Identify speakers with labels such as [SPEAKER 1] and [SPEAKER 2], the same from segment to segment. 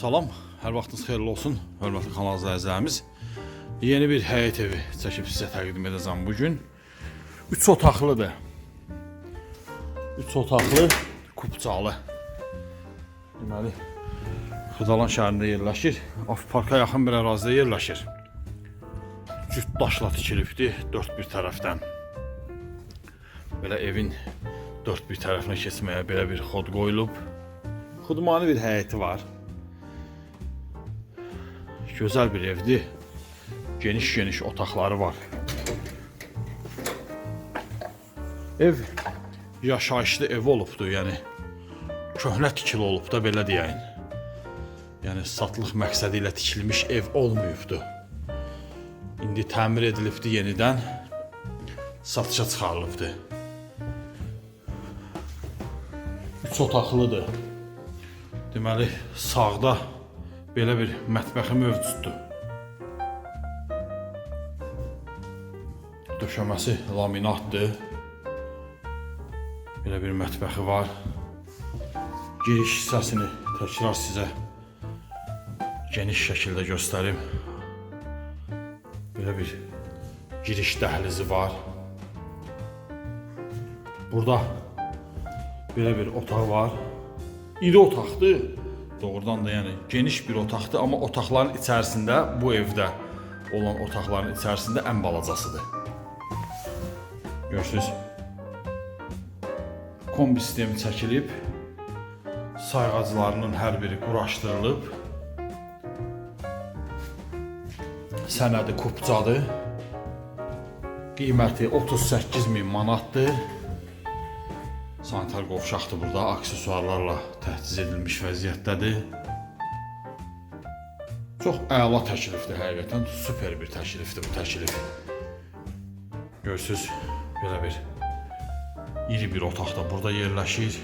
[SPEAKER 1] Salam, hər vaxtınız xeyirli olsun, hörmətli kanal izləyicilərimiz. Yeni bir həyət evi çəkib sizə təqdim edəcəm bu gün. 3 otaqlıdır. 3 otaqlı, kupçalı. Deməli, Xıdalan şəhərində yerləşir. Af parka yaxın bir ərazidə yerləşir. Cüt daşla tikilibdi dörd bir tərəfdən. Belə evin dörd bir tərəfinə keçməyə belə bir xod qoyulub. Xudmani bir həyəti var. Gözəl bir evdir. Geniş-geniş otaqları var. Ev yaşayışlı ev olubdu, yəni köhnə tikili olub da belə deyəyin. Yəni satlıq məqsədi ilə tikilmiş ev olmayıbdı. İndi təmir edilibdi yenidən. Satışa çıxarılıbdı. 3 otaqlıdır. Deməli, sağda belə bir mətbəxi mövcuddur. Döşəməsi laminatdır. Belə bir mətbəxi var. Giriş hissəsini təkrar sizə geniş şəkildə göstərim. Belə bir giriş dəhlizi var. Burada belə bir otaq var. İri otaqdır. Doğrudan da yəni geniş bir otaqdır, amma otaqların içərisində bu evdə olan otaqların içərisində ən balacasıdır. Görürsüz? Kombi sistemi çəkilib, sayğaclarının hər biri quraşdırılıb. Sənədi kupcadır. Qiyməti 38 min manatdır. Sanitar qovşaqdır burada, aksesuarlarla təchiz edilmiş vəziyyətdədir. Çox əla təklifdir həqiqətən, super bir təklifdir bu təklif. Görürsüz, belə bir iri bir otaq da burada yerləşir.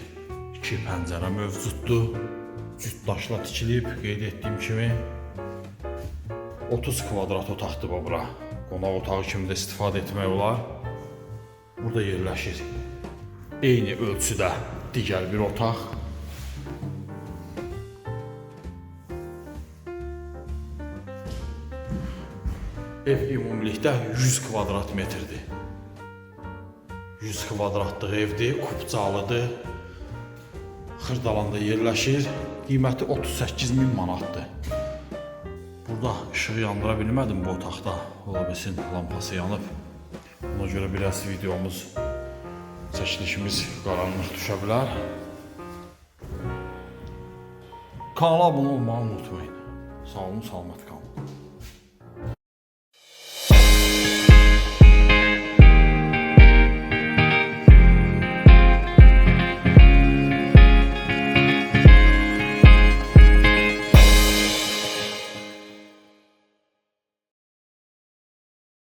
[SPEAKER 1] İki pəncərə mövcuddur. Cüt daşla tikilib, qeyd etdiyim kimi. 30 kvadrat otaqdır bu bura. Qonaq otağı kimi də istifadə etmək olar. Burada yerləşir eyni ölçüdə digər bir otaq. Ev ümumilikdə 100 kvadrat metrdir. 100 kvadratlıq evdir, kupcalıdır. Xırdalanda yerləşir. Qiyməti 38 min manatdır. Burada işığı yandıra bilmədim bu otaqda. Ola bilsin lampası yanıb. Ona görə biraz videomuz çəkilişimiz qaranlıq düşə bilər. Kanala abunə olmağı unutmayın. Sağ olun, salamat qalın.